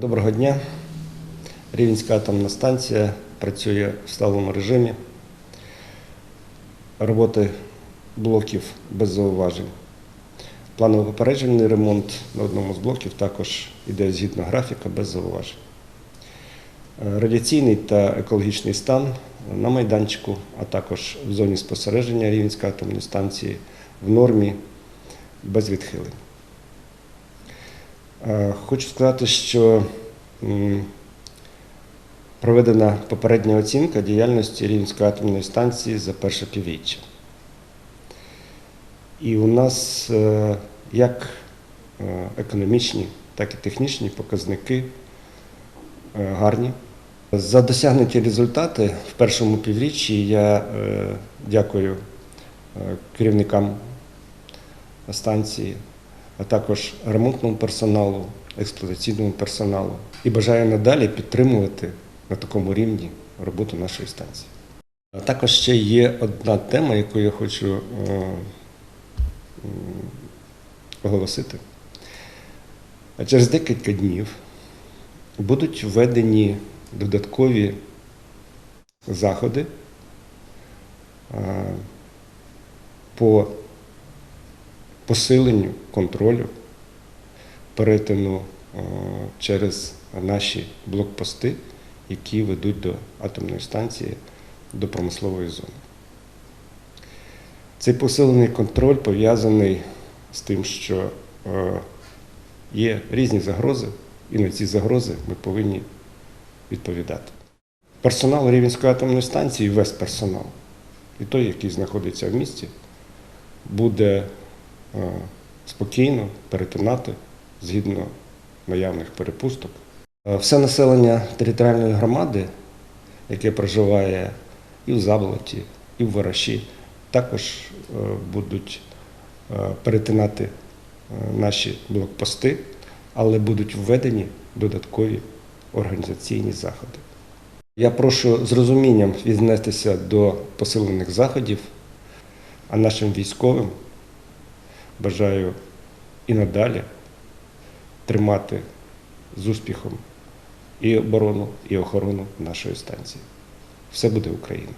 Доброго дня. Рівненська атомна станція працює в сталому режимі. Роботи блоків без зауважень. Планово-попереджений ремонт на одному з блоків також іде згідно графіка без зауважень. Радіаційний та екологічний стан на майданчику, а також в зоні спостереження Рівненської атомної станції в нормі без відхилень. Е, Хочу сказати, що проведена попередня оцінка діяльності Рівненської атомної станції за перше півріччя. І у нас е, як е, економічні, так і технічні показники гарні. За досягнуті результати в першому півріччі я дякую керівникам станції, а також ремонтному персоналу, експлуатаційному персоналу і бажаю надалі підтримувати на такому рівні роботу нашої станції. А також ще є одна тема, яку я хочу е, оголосити. Через декілька днів будуть введені додаткові заходи е, по посиленню контролю перетину е, через наші блокпости, які ведуть до атомної станції, до промислової зони. Цей посилений контроль пов'язаний з тим, що е, є різні загрози, і на ці загрози ми повинні відповідати. Персонал Рівненської атомної станції, весь персонал, і той, який знаходиться в місті, буде спокійно перетинати згідно наявних перепусток. Е, Все населення територіальної громади, яке проживає і в Заболоті, і в Вараші, також е, будуть е, перетинати е, наші блокпости, але будуть введені додаткові організаційні заходи. Я прошу з розумінням віднестися до посилених заходів, а нашим військовим бажаю і надалі тримати з успіхом і оборону, і охорону нашої станції. Все буде Україна!